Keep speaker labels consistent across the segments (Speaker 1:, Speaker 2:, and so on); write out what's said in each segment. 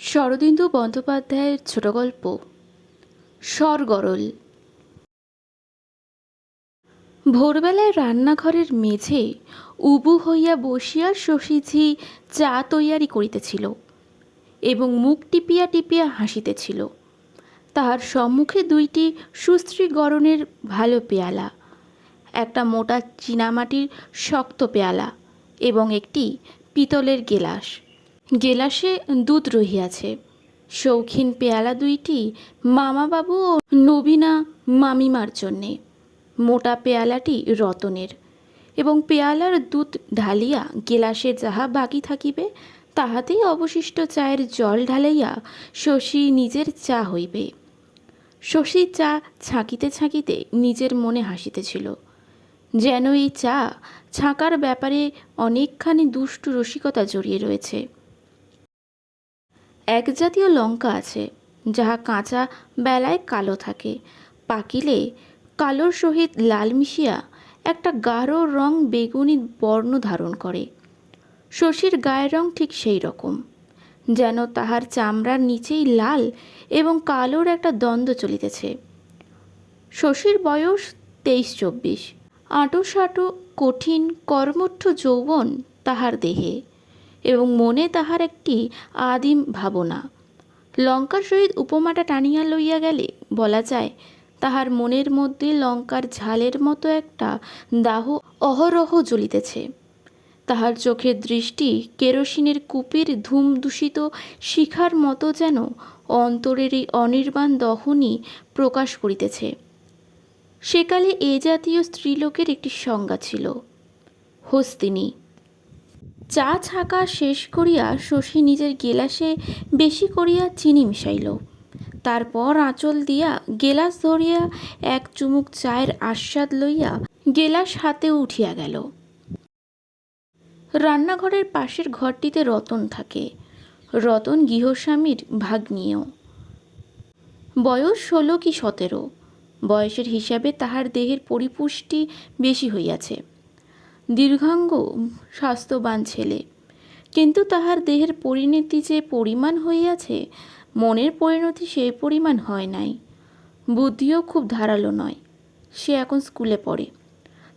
Speaker 1: শরদিন্দু বন্দ্যোপাধ্যায়ের ছোট গল্প, স্বরগরল। ভোরবেলায় রান্নাঘরের মেঝে উবু হইয়া বসিয়া শশীঝি চা তৈয়ারি করিতেছিল এবং মুখ টিপিয়া টিপিয়া হাসিতেছিল। তাহার সম্মুখে দুইটি সুশ্রী গরনের ভালো পেয়ালা, একটা মোটা চীনামাটির শক্ত পেয়ালা এবং একটি পিতলের গেলাস। গেলাসে দুধ রহিয়াছে। শৌখিন পেয়ালা দুইটি মামাবাবু ও নবীনা মামিমার জন্যে। মোটা পেয়ালাটি রতনের এবং পেয়ালার দুধ ঢালিয়া গেলাসে যাহা বাকি থাকিবে, তাহাতেই অবশিষ্ট চায়ের জল ঢালাইয়া শশী নিজের চা হইবে। শশী চা ছাঁকিতে ছাঁকিতে নিজের মনে হাসিতেছিল। যেন এই চা ছাঁকার ব্যাপারে অনেকখানি দুষ্টু রসিকতা জড়িয়ে রয়েছে। এক জাতীয় লঙ্কা আছে, যাহা কাঁচা বেলায় কালো থাকে। পাকিলে কালোর সহিত লাল মিশিয়া একটা গাঢ় রং বেগুনি বর্ণ ধারণ করে। শশীর গায়ের রং ঠিক সেই রকম, যেন তাহার চামড়ার নিচেই লাল এবং কালোর একটা দ্বন্দ্ব চলিতেছে। শশীর বয়স তেইশ চব্বিশ আঁটো সাঁটো কঠিন কর্মঠ যৌবন তাহার দেহে। এবং মনে তাহার একটি আদিম ভাবনা। লঙ্কার সহিত উপমাটা টানিয়া লইয়া গেলে বলা যায়, তাহার মনের মধ্যে লঙ্কার ঝালের মতো একটা দাহ অহরহ জ্বলিতেছে। তাহার চোখের দৃষ্টি কেরোসিনের কূপের ধূম দূষিত শিখার মতো যেন অন্তরের এই অনির্বাণ দহনই প্রকাশ করিতেছে। সেকালে এ জাতীয় স্ত্রীলোকের একটি সংজ্ঞা ছিল, হস্তিনী। চা ছাকা শেষ করিয়া শশী নিজের গেলাসে বেশি করিয়া চিনি মিশাইল। তারপর আঁচল দিয়া গেলাস ধরিয়া এক চুমুক চায়ের আস্বাদ লইয়া গেলাস হাতে উঠিয়া গেল। রান্নাঘরের পাশের ঘরটিতে রতন থাকে। রতন গৃহস্বামীর ভাগ্নিও। বয়স ষোলো কি সতেরো। বয়সের হিসাবে তাহার দেহের পরিপুষ্টি বেশি হইয়াছে। দীর্ঘাঙ্গ, স্বাস্থ্যবান ছেলে। কিন্তু তাহার দেহের পরিণতি যে পরিমাণ হইয়াছে, মনের পরিণতি সেই পরিমাণ হয় নাই। বুদ্ধিও খুব ধারালো নয়। সে এখন স্কুলে পড়ে।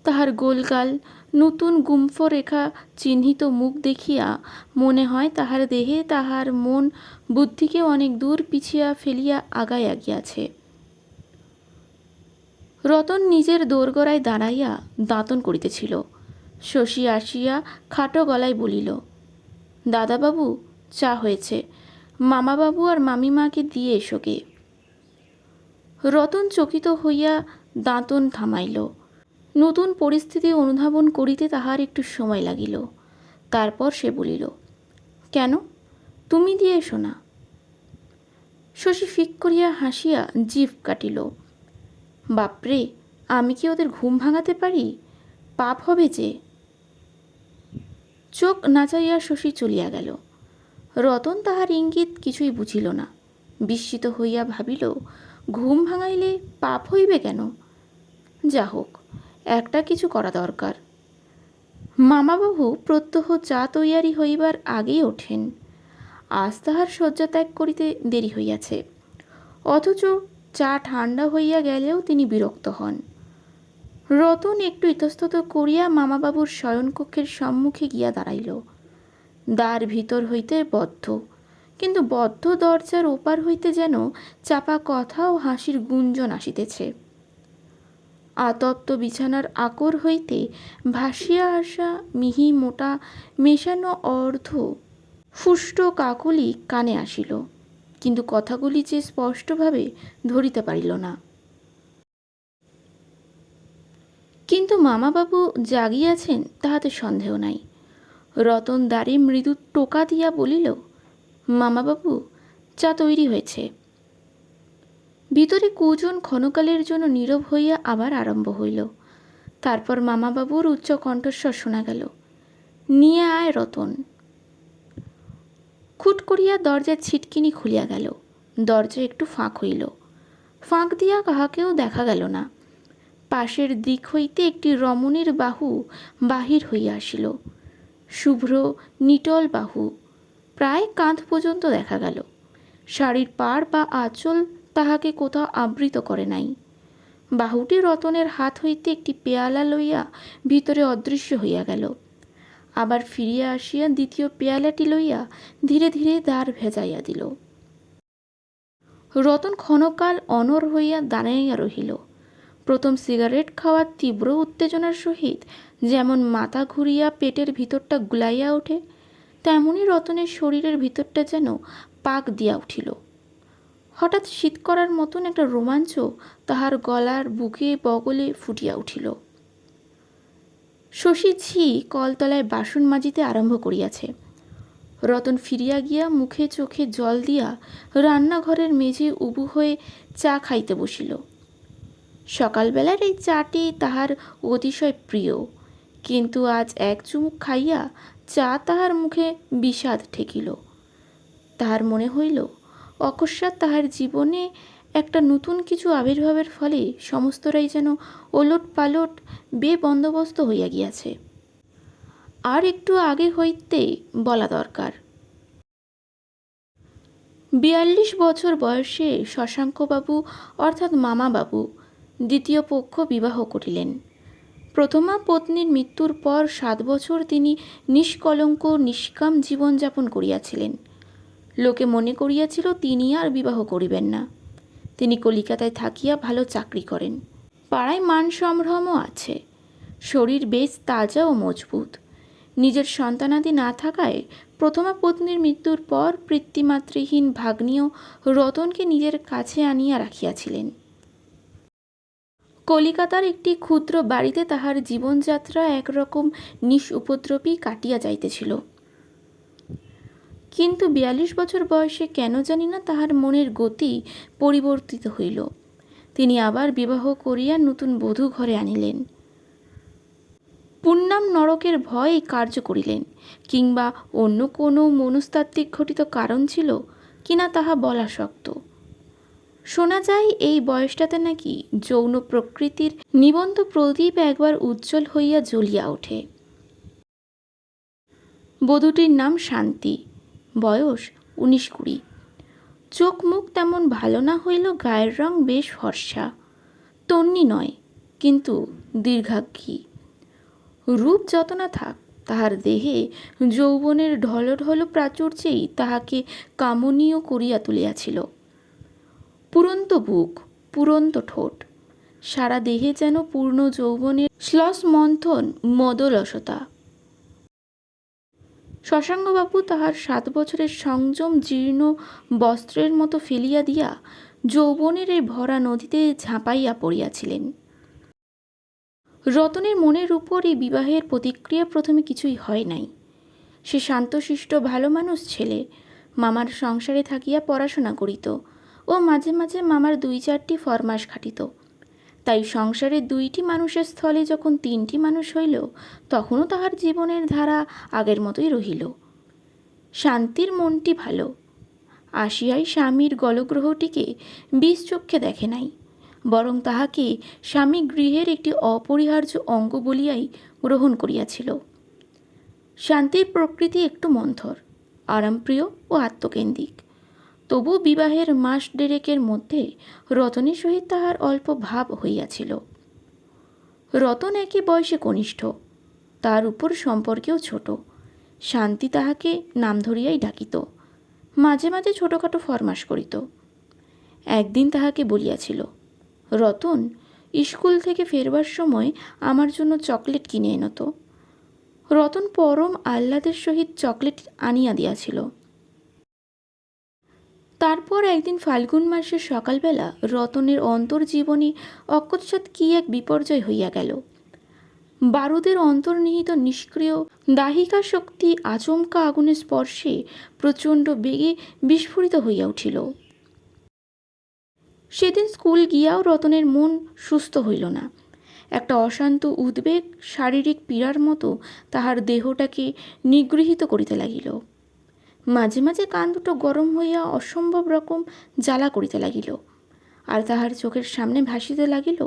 Speaker 1: তাহার গোলগাল, নতুন গুম্ফ রেখা চিহ্নিত মুখ দেখিয়া মনে হয় তাহার দেহে তাহার মন বুদ্ধিকে অনেক দূর পিছিয়া ফেলিয়া আগাইয়া গিয়াছে রতন নিজের দোরগড়ায় দাঁড়াইয়া দাঁতন করিতেছিল। শশী আসিয়া খাটো গলায় বলিল, দাদাবাবু, চা হয়েছে। মামাবাবু আর মামিমাকে দিয়ে এসো গে। রতন চকিত হইয়া দাঁতন থামাইল। নতুন পরিস্থিতি অনুধাবন করিতে তাহার একটু সময় লাগিল। তারপর সে বলিল, কেন? তুমি দিয়ে এসো না। শশী ফিক করিয়া হাসিয়া জিভ কাটিল, বাপরে, আমি কি ওদের ঘুম ভাঙাতে পারি? পাপ হবে যে। চোখ নাচাইয়া শশী চলিয়া গেল। রতন তাহার ইঙ্গিত কিছুই বুঝিল না। বিস্মিত হইয়া ভাবিল, ঘুম ভাঙাইলে পাপ হইবে কেন? যা হোক, একটা কিছু করা দরকার। মামাবাবু প্রত্যহ চা তৈয়ারি হইবার আগেই ওঠেন। আজ তাহার শয্যা ত্যাগ করিতে দেরি হইয়াছে। অথচ চা ঠান্ডা হইয়া গেলেও তিনি বিরক্ত হন। রতন একটু ইতস্তত করিয়া মামাবাবুর শয়নকক্ষের সম্মুখে গিয়া দাঁড়াইল। দ্বার ভিতর হইতে বদ্ধ। কিন্তু বদ্ধ দরজার ওপার হইতে যেন চাপা কথা ও হাসির গুঞ্জন আসিতেছে। আতপ্ত বিছানার আকর হইতে ভাসিয়া আসা মিহি মোটা মেশানো অর্ধ ফুষ্ট কাকলি কানে আসিল। কিন্তু কথাগুলি যে স্পষ্টভাবে ধরিতে পারিল না। কিন্তু মামাবাবু জাগিয়াছেন, তাহাতে সন্দেহ নাই। রতন দ্বারে মৃদু টোকা দিয়া বলিল, মামাবাবু, চা তৈরি হয়েছে। ভিতরে কুজন ক্ষণকালের জন্য নীরব হইয়া আবার আরম্ভ হইল। তারপর মামাবাবুর উচ্চ কণ্ঠস্বর শোনা গেল, নিয়ে আয় রতন। খুট করিয়া দরজার ছিটকিনি খুলিয়া গেল। দরজা একটু ফাঁক হইল। ফাঁক দিয়া কাহাকেও দেখা গেল না। পাশের দিক হইতে একটি রমণীর বাহু বাহির হইয়া আসিল। শুভ্র, নিটল বাহু, প্রায় কাঁধ পর্যন্ত দেখা গেল। শাড়ির পাড় বা আঁচল তাহাকে কোথাও আবৃত করে নাই। বাহুটি রতনের হাত হইতে একটি পেয়ালা লইয়া ভিতরে অদৃশ্য হইয়া গেল। আবার ফিরিয়া আসিয়া দ্বিতীয় পেয়ালাটি লইয়া ধীরে ধীরে দ্বার ভেজাইয়া দিল। রতন ক্ষণকাল অনর হইয়া দাঁড়াইয়া রহিল। প্রথম সিগারেট খাওয়ার তীব্র উত্তেজনার সহিত যেমন মাথা ঘুরিয়া পেটের ভিতরটা গুলাইয়া ওঠে, তেমনি রতনের শরীরের ভিতরটা যেন পাক দিয়া উঠিল। হঠাৎ শীত করার মতন একটা রোমাঞ্চ তাহার গলার বুকে বগলে ফুটিয়া উঠিল। শশী ঝি কলতলায় বাসন মাজিতে আরম্ভ করিয়াছে। রতন ফিরিয়া গিয়া মুখে চোখে জল দিয়া রান্নাঘরের মেঝে উবু হয়ে চা খাইতে বসিল। সকালবেলার এই চাটি তাহার অতিশয় প্রিয়। কিন্তু আজ এক চুমুক খাইয়া চা তাহার মুখে বিষাদ ঠেকিল। তাহার মনে হইল, অকস্মাৎ তাহার জীবনে একটা নতুন কিছু আবির্ভাবের ফলে সমস্তরাই যেন ওলট পালট বেবন্দোবস্ত হইয়া গিয়াছে। আর একটু আগে হইতে বলা দরকার। বিয়াল্লিশ বছর বয়সে শশাঙ্কবাবু, অর্থাৎ মামাবাবু দ্বিতীয় পক্ষ বিবাহ করিলেন। প্রথমা পত্নীর মৃত্যুর পর সাত বছর তিনি নিষ্কলঙ্ক, নিষ্কাম জীবনযাপন করিয়াছিলেন। লোকে মনে করিয়াছিল, তিনি আর বিবাহ করিবেন না। তিনি কলিকাতায় থাকিয়া ভালো চাকরি করেন। পাড়ায় মান সম্ভ্রমও আছে। শরীর বেশ তাজা ও মজবুত। নিজের সন্তানাদি না থাকায় প্রথমা পত্নীর মৃত্যুর পর পিতৃমাতৃহীন ভাগ্নীয় রতনকে নিজের কাছে আনিয়া রাখিয়াছিলেন। কলিকাতার একটি ক্ষুদ্র বাড়িতে তাহার জীবনযাত্রা একরকম নিঃ উপদ্রবী কাটিয়া যাইতেছিল। কিন্তু বিয়াল্লিশ বছর বয়সে কেন জানি না তাহার মনের গতি পরিবর্তিত হইল। তিনি আবার বিবাহ করিয়া নতুন বধূ ঘরে আনিলেন। পুণ্যাম নরকের ভয় কার্য করিলেন, কিংবা অন্য কোনো মনস্তাত্ত্বিক ঘটিত কারণ ছিল কিনা তাহা বলা শক্ত। শোনা যায় এই বয়সটাতে নাকি যৌন প্রকৃতির নিবন্ধ প্রদীপ একবার উজ্জ্বল হইয়া জ্বলিয়া ওঠে। বধূটির নাম শান্তি। বয়স উনিশ কুড়ি। চোখ মুখ তেমন ভালো না হইল, গায়ের রং বেশ ফর্সা। তন্নি নয়, কিন্তু দীর্ঘাক্ষী। রূপ যত না থাক, তাহার দেহে যৌবনের ঢলঢল প্রাচুর্যেই তাহাকে কামনীয় করিয়া তুলিয়াছিল। পুরন্ত বুক, পুরন্ত ঠোঁট। সারা দেহে যেন পূর্ণ যৌবনের শ্লস মন্থন মদলসতা শশাঙ্কবাবু তাহার সাত বছরের সংযম, জীর্ণ বস্ত্রের মতো ফেলিয়া দিয়া যৌবনের এই ভরা নদীতে ঝাঁপাইয়া পড়িয়াছিলেন। রতনের মনের উপর এই বিবাহের প্রতিক্রিয়া প্রথমে কিছুই হয় নাই। সে শান্তশিষ্ট, ভালো মানুষ ছেলে, মামার সংসারে থাকিয়া পড়াশোনা করিত। মাঝে মাঝে মামার দুই চারটি ফরমাস খাটিত। তাই সংসারে দুইটি মানুষের স্থলে যখন তিনটি মানুষ হইল, তখনও তাহার জীবনের ধারা আগের মতোই রহিল। শান্তির মনটি ভালো। আসিয়াই স্বামীর গলগ্রহটিকে বিষ চক্ষে দেখে নাই, বরং তাহাকে স্বামী গৃহের একটি অপরিহার্য অঙ্গ বলিয়াই গ্রহণ করিয়াছিল। শান্তির প্রকৃতি একটু মন্থর, আরামপ্রিয় ও আত্মকেন্দ্রিক। তবু বিবাহের মাস ডেরেকের মধ্যে রতনের সহিত তাহার অল্প ভাব হইয়াছিল। রতন একই বয়সে কনিষ্ঠ, তার উপর সম্পর্কেও ছোট। শান্তি তাহাকে নাম ধরিয়াই ডাকিত, মাঝে মাঝে ছোটোখাটো ফরমাস করিত। একদিন তাহাকে বলিয়াছিল, রতন, স্কুল থেকে ফেরবার সময় আমার জন্য চকলেট কিনে এনো তো। রতন পরম আহ্লাদের সহিত চকলেট আনিয়া দিয়াছিল। তারপর একদিন ফাল্গুন মাসের সকালবেলা রতনের অন্তর্জীবনী অকস্মাৎ কি এক বিপর্যয় হইয়া গেল। বারুদের অন্তর্নিহিত নিষ্ক্রিয় দাহিকা শক্তি আচমকা আগুনের স্পর্শে প্রচণ্ড বেগে বিস্ফোরিত হইয়া উঠিল। সেদিন স্কুল গিয়াও রতনের মন সুস্থ হইল না। একটা অশান্ত উদ্বেগ শারীরিক পীড়ার মতো তাহার দেহটাকে নিগৃহীত করিতে লাগিল। মাঝে মাঝে কান দুটো গরম হইয়া অসম্ভব রকম জ্বালা করিতে লাগিল। আর তাহার চোখের সামনে ভাসিতে লাগিল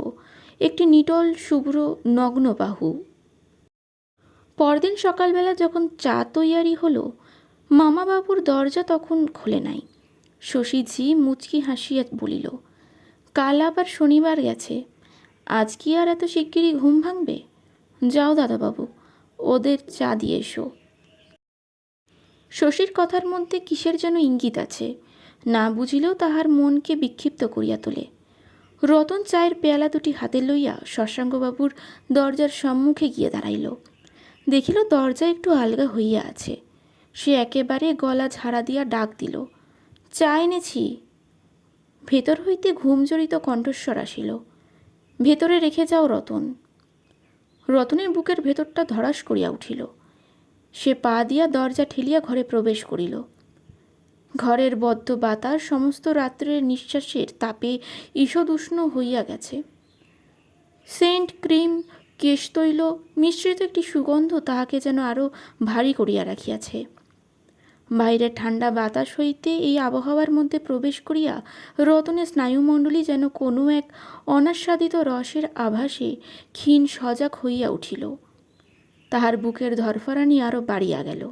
Speaker 1: একটি নিটল, শুভ্র, নগ্ন বাহু। পরদিন সকালবেলা যখন চা তৈয়ারি হলো, মামাবাবুর দরজা তখন খোলে নাই। শশী ঝি মুচকি হাসিয়া বলিল, কাল আবার শনিবার গেছে, আজ কি আর এত শিগগিরই ঘুম ভাঙবে? যাও দাদাবাবু, ওদের চা দিয়ে এসো। শশীর কথার মধ্যে কিসের যেন ইঙ্গিত আছে? না বুঝিলেও তাহার মনকে বিক্ষিপ্ত করিয়া তোলে। রতন চায়ের পেয়ালা দুটি হাতে লইয়া শশাঙ্কবাবুর দরজার সম্মুখে গিয়ে দাঁড়াইল। দেখিল দরজা একটু আলগা হইয়া আছে। সে একেবারে গলা ঝাড়া দিয়া ডাক দিল, চা এনেছি? ভেতর হইতে ঘুমজড়িত কণ্ঠস্বর আসিল, ভেতরে রেখে যাও রতন। রতনের বুকের ভেতরটা ধরাস করিয়া উঠিল। সে পা দিয়া দরজা ঠেলিয়া ঘরে প্রবেশ করিল। ঘরের বদ্ধ বাতাস সমস্ত রাত্রের নিঃশ্বাসের তাপে ঈষদ উষ্ণ হইয়া গেছে। সেন্ট ক্রিম কেশতৈল মিশ্রিত একটি সুগন্ধ তাহাকে যেন আরও ভারী করিয়া রাখিয়াছে। বাইরে ঠান্ডা বাতাস হইতে এই আবহাওয়ার মধ্যে প্রবেশ করিয়া রতনের স্নায়ুমণ্ডলী যেন কোনো এক অনাস্বাদিত রসের আভাসে ক্ষীণ সজাগ হইয়া উঠিল। তাহার বুকের ধরফরানি আরও বাড়িয়া গেল।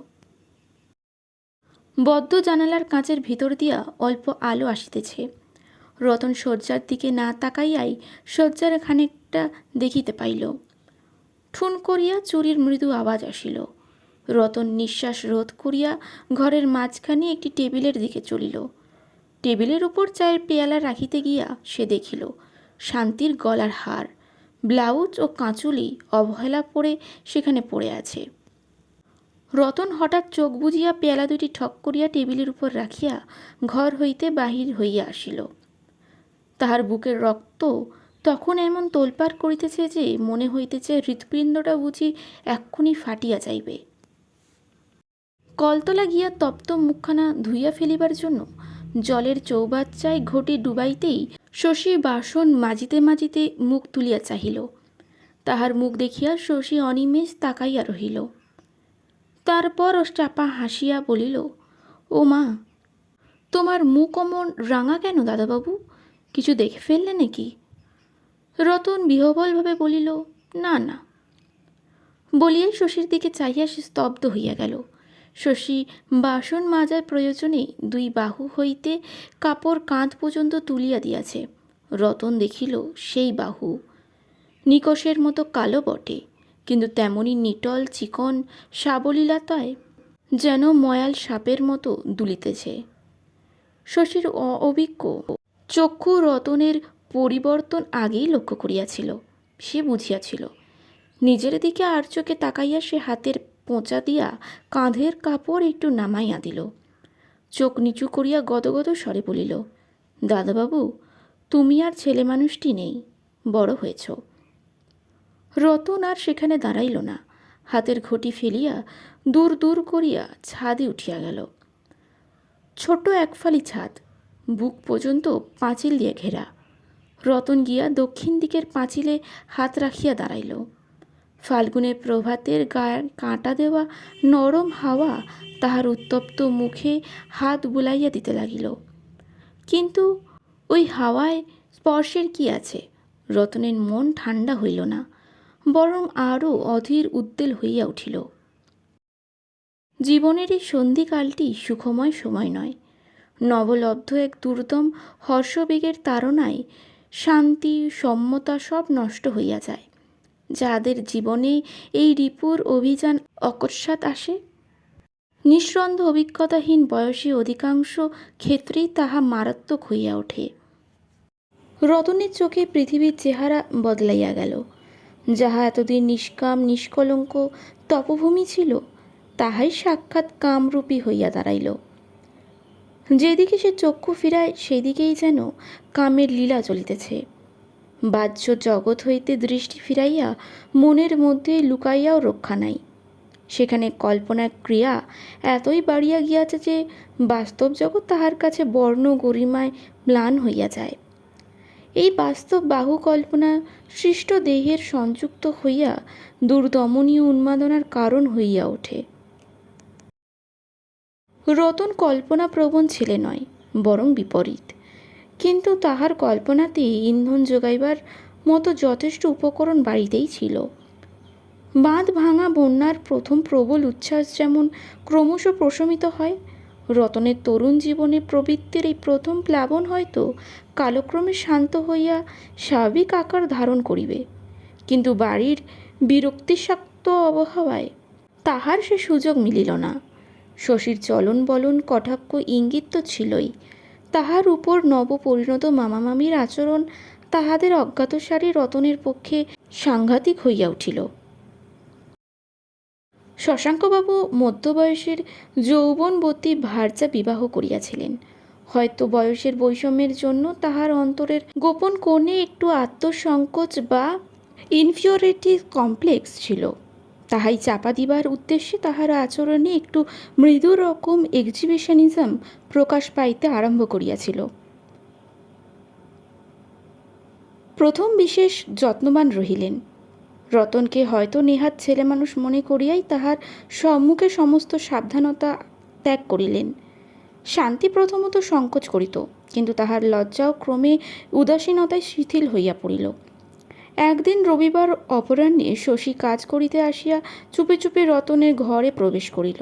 Speaker 1: বদ্ধ জানালার কাঁচের ভিতর দিয়া অল্প আলো আসিতেছে। রতন শয্যার দিকে না তাকাইয়াই শয্যার খানিকটা দেখিতে পাইল। ঠুন করিয়া চুরির মৃদু আওয়াজ আসিল। রতন নিঃশ্বাস রোধ করিয়া ঘরের মাঝখানে একটি টেবিলের দিকে চলিল। টেবিলের উপর চায়ের পেয়ালা রাখিতে গিয়া সে দেখিল, শান্তির গলার হার। ব্লাউজ ও কাঁচুলি অবহেলা পরে সেখানে পড়ে আছে। রতন হঠাৎ চোখ বুজিয়া পেয়ালা দুটি ঠক করিয়া টেবিলের উপর রাখিয়া ঘর হইতে বাহির হইয়া আসিল। তাহার বুকের রক্ত তখন এমন তোলপাড় করিতেছে যে মনে হইতেছে হৃৎপিণ্ডটা বুঝি এক্ষুনি ফাটিয়া যাইবে। কলতলা গিয়া তপ্ত মুখখানা ধুইয়া ফেলিবার জন্য জলের চৌবাচ্চায় ঘটি ডুবাইতেই শশী বাসন মাজিতে মাজিতে মুখ তুলিয়া চাহিল। তাহার মুখ দেখিয়া শশী অনিমেষ তাকাইয়া রহিল। তারপর চাপা হাসিয়া বলিল, ও মা, তোমার মুখ অমন রাঙা কেন দাদাবাবু? কিছু দেখে ফেললে নাকি? রতন বিহবলভাবে বলিল, না না। বলিয়াই শশীর দিকে চাহিয়া সে স্তব্ধ হইয়া গেল। শশী বাসন মাজার প্রয়োজনে দুই বাহু হইতে কাপড় কাঁধ পর্যন্ত তুলিয়া দিয়াছে। রতন দেখিল সেই বাহু নিকষের মতো কালো বটে, কিন্তু তেমনি নিটল, চিকন, সাবলীলতায় যেন ময়াল সাপের মতো দুলিতেছে। শশীর অভিজ্ঞ চক্ষু রতনের পরিবর্তন আগেই লক্ষ্য করিয়াছিল। সে বুঝিয়াছিল, নিজের দিকে আর চোখে তাকাইয়া সে হাতের পোঁচা দিয়া কাঁধের কাপড় একটু নামাইয়া দিল। চোখ নিচু করিয়া গদগদ স্বরে বলিল, দাদাবাবু, তুমি আর ছেলে মানুষটি নেই, বড় হয়েছ। রতন আর সেখানে দাঁড়াইল না। হাতের ঘটি ফেলিয়া দূর দূর করিয়া ছাদে উঠিয়া গেল। ছোট একফালি ছাদ, বুক পর্যন্ত পাঁচিল দিয়ে ঘেরা। রতন গিয়া দক্ষিণ দিকের পাঁচিলে হাত রাখিয়া দাঁড়াইল। ফাল্গুনের প্রভাতের গায়ের কাঁটা দেওয়া নরম হাওয়া তাহার উত্তপ্ত মুখে হাত বুলাইয়া দিতে লাগিল। কিন্তু ওই হাওয়ায় স্পর্শের কি আছে? রতনের মন ঠান্ডা হইল না, বরং আরও অধীর উদ্বেল হইয়া উঠিল। জীবনের এই সন্ধিকালটি সুখময় সময় নয়। নবলব্ধ এক দুর্দম হর্ষবেগের তাড়নায় শান্তি, সম্মতা সব নষ্ট হইয়া যায়। যাদের জীবনে এই রিপুর অভিযান অকস্মাৎ আসে? নিঃসন্দ অভিজ্ঞতাহীন বয়সী অধিকাংশ ক্ষেত্রেই তাহা মারাত্মক হইয়া ওঠে। রতনের চোখে পৃথিবীর চেহারা বদলাইয়া গেল। যাহা এতদিন নিষ্কাম, নিষ্কলঙ্ক তপভূমি ছিল, তাহাই সাক্ষাৎ কামরূপী হইয়া দাঁড়াইল। যেদিকে সে চক্ষু ফিরায়, সেদিকেই যেন কামের লীলা চলিতেছে। বাহ্য জগৎ হইতে দৃষ্টি ফিরাইয়া মনের মধ্যে লুকাইয়াও রক্ষা নাই। সেখানে কল্পনার ক্রিয়া এতই বাড়িয়া গিয়াছে যে বাস্তব জগৎ তাহার কাছে বর্ণ গরিমায় ম্লান হইয়া যায়। এই বাস্তব বাহু কল্পনা সৃষ্ট দেহের সংযুক্ত হইয়া দুর্দমনীয় উন্মাদনার কারণ হইয়া ওঠে। রতন কল্পনা প্রবণ ছেলে নয়, বরং বিপরীত। কিন্তু তাহার কল্পনাতে ইন্ধন যোগাইবার মতো যথেষ্ট উপকরণ বাড়িতেই ছিল। বাঁধ ভাঙা বন্যার প্রথম প্রবল উচ্ছ্বাস যেমন ক্রমশ প্রশমিত হয়, রতনের তরুণ জীবনে প্রবৃত্তির এই প্রথম প্লাবন হয়তো কালক্রমে শান্ত হইয়া স্বাভাবিক আকার ধারণ করিবে। কিন্তু বাড়ির বিরক্তিশাক্ত আবহাওয়ায় তাহার সে সুযোগ মিলিল না। শশীর চলন বলন কটাক্ষ ইঙ্গিত তো ছিলই। তাহার উপর নবপরিণত মামা মামির আচরণ তাহাদের অজ্ঞাতসারে রতনের পক্ষে সাংঘাতিক হইয়া উঠিল। শশাঙ্কবাবু মধ্যবয়সের যৌবনবতী ভার্যা বিবাহ করিয়াছিলেন। হয়তো বয়সের বৈষম্যের জন্য তাহার অন্তরের গোপন কোণে একটু আত্মসংকোচ বা ইনফিওরিটি কমপ্লেক্স ছিল। তাহাই চাপা দিবার উদ্দেশ্যে তাহার আচরণে একটু মৃদু রকম এক্সিবিশনিজম প্রকাশ পাইতে আরম্ভ করিয়াছিল। প্রথম বিশেষ যত্নবান রহিলেন। রতনকে হয়তো নেহাত ছেলে মানুষ মনে করিয়াই তাহার সম্মুখে সমস্ত সাবধানতা ত্যাগ করিলেন। শান্তি প্রথমত সংকোচ করিত, কিন্তু তাহার লজ্জাও ক্রমে উদাসীনতায় শিথিল হইয়া পড়িল। একদিন রবিবার অপরাহ্নে শশী কাজ করিতে আসিয়া চুপে চুপে রতনের ঘরে প্রবেশ করিল।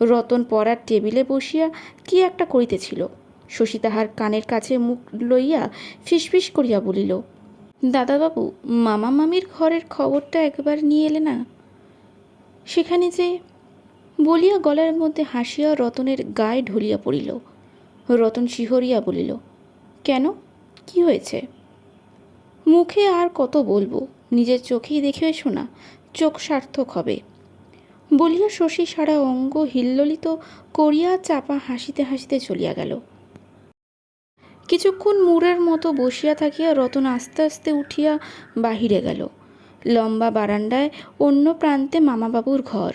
Speaker 1: রতন পড়ার টেবিলে বসিয়া কি একটা করিতেছিল? শশী তাহার কানের কাছে মুখ লইয়া ফিসফিস করিয়া বলিল, দাদাবাবু, মামা মামির ঘরের খবরটা একবার নিয়ে এলে না? সেখানে যে বলিয়া গলার মধ্যে হাসিয়া রতনের গায়ে ঢলিয়া পড়িল। রতন শিহরিয়া বলিল, কেন? কি হয়েছে? মুখে আর কত বলব? নিজের চোখেই দেখে এসো না চোখ সার্থক হবে। বলিয়া শশী সারা অঙ্গ হিল্লোলিত করিয়া চাপা হাসিতে হাসিতে চলিয়া গেল। কিছুক্ষণ মুরের মতো বসিয়া থাকিয়া রতন আস্তে আস্তে উঠিয়া বাহিরে গেল। লম্বা বারান্দায় অন্য প্রান্তে মামাবাবুর ঘর।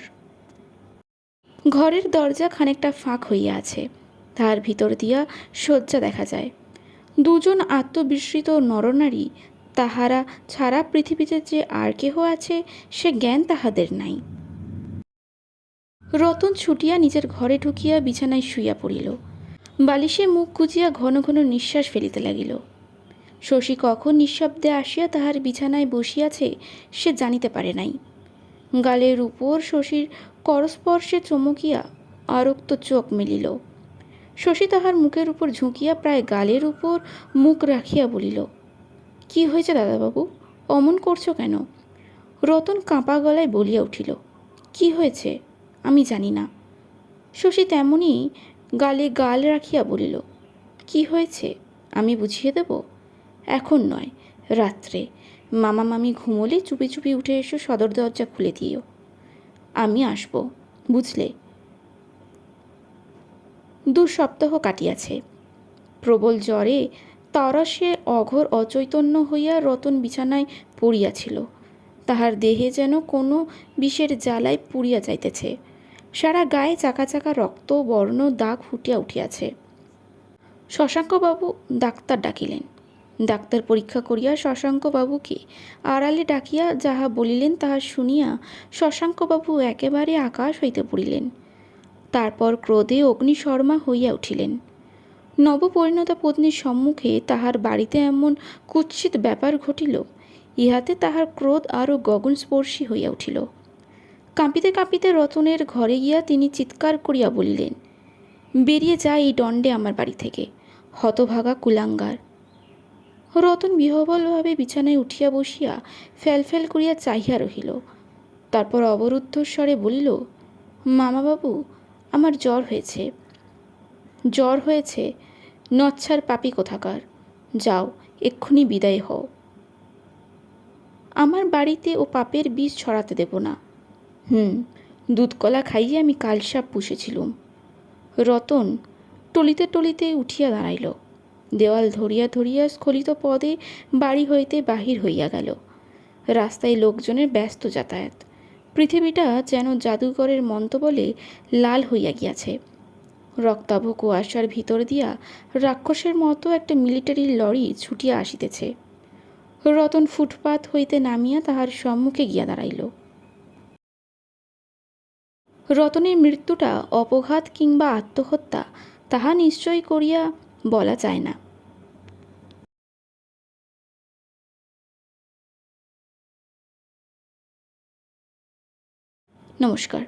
Speaker 1: ঘরের দরজা খানিকটা ফাঁক হইয়া আছে। তার ভিতর দিয়া শয্যা দেখা যায়। দুজন আত্মবিস্মৃত নরনারী তাহারা ছাড়া পৃথিবীতে যে আর কেহ আছে, সে জ্ঞান তাহাদের নাই। রতন ছুটিয়া নিজের ঘরে ঢুকিয়া বিছানায় শুইয়া পড়িল। বালিশে মুখ গুজিয়া ঘন ঘন নিঃশ্বাস ফেলিতে লাগিল। শশী কখন নিঃশব্দে আসিয়া তাহার বিছানায় বসিয়াছে, সে জানিতে পারে নাই। গালের উপর শশীর করস্পর্শে চমকিয়া আরক্ত চোখ মেলিল। শশী তাহার মুখের উপর ঝুঁকিয়া প্রায় গালের উপর মুখ রাখিয়া বলিল কি হয়েছে দাদাবাবু? অমন করছ কেন? রতন কাঁপা গলায় বলিয়া উঠিল, কি হয়েছে? আমি জানি না। শশী তেমনি গালে গাল রাখিয়া বলিল, কি হয়েছে? আমি বুঝিয়ে দেব? এখন নয়, রাত্রে। মামা মামি ঘুমোলে চুপি চুপি উঠে এসো, সদর দরজা খুলে দিও। আমি আসব, বুঝলে? দু সপ্তাহ কাটিয়াছে। প্রবল জ্বরে তরসে অঘোর অচৈতন্য হইয়া রতন বিছানায় পড়িয়াছিল। তাহার দেহে যেন কোনো বিষের জ্বালায় পুড়িয়া যাইতেছে। সারা গায়ে চাকা চাকা রক্ত, বর্ণ, দাগ ফুটিয়া উঠিয়াছে। শশাঙ্কবাবু ডাক্তার ডাকিলেন। ডাক্তার পরীক্ষা করিয়া শশাঙ্কবাবুকে আড়ালে ডাকিয়া যাহা বলিলেন তাহা শুনিয়া শশাঙ্কবাবু একেবারে আকাশ হইতে পড়িলেন। তারপর ক্রোধে অগ্নিশর্মা হইয়া উঠিলেন। নবপরিণতা পত্নীর সম্মুখে তাহার বাড়িতে এমন কুৎসিত ব্যাপার ঘটিল, ইহাতে তাহার ক্রোধ আরও গগনস্পর্শী হইয়া উঠিল। কাঁপিতে কাঁপিতে রতনের ঘরে গিয়া তিনি চিৎকার করিয়া বলিলেন, বেরিয়ে যায় এই দণ্ডে আমার বাড়ি থেকে, হতভাগা কুলাঙ্গার। রতন বিহবলভাবে বিছানায় উঠিয়া বসিয়া ফ্যালফ্যাল করিয়া চাহিয়া রহিল। তারপর অবরুদ্ধ স্বরে বলিল, মামাবাবু, আমার জ্বর হয়েছে। জ্বর হয়েছে? নচ্ছার পাপি কোথাকার? যাও, এক্ষুনি বিদায় হও। আমার বাড়িতে ও পাপের বীজ ছড়াতে দেব না। হুম, দুধকলা খাইয়ে আমি কালসাপ পুষেছিলুম। রতন টলিতে টলিতে উঠিয়া দাঁড়াইল। দেওয়াল ধরিয়া ধরিয়া স্খলিত পদে বাড়ি হইতে বাহির হইয়া গেল। রাস্তায় লোকজনের ব্যস্ত যাতায়াত। পৃথিবীটা যেন জাদুঘরের মন্তবলে লাল হইয়া গিয়াছে। রক্তাভ কুয়াশার ভিতর দিয়া রাক্ষসের মতো একটা মিলিটারি লরি ছুটিয়া আসিতেছে। রতন ফুটপাত হইতে নামিয়া তাহার সম্মুখে গিয়া দাঁড়াইল। রতনের মৃত্যুটা অপঘাত কিংবা আত্মহত্যা তাহা নিশ্চয় করিয়া বলা যায় না। নমস্কার।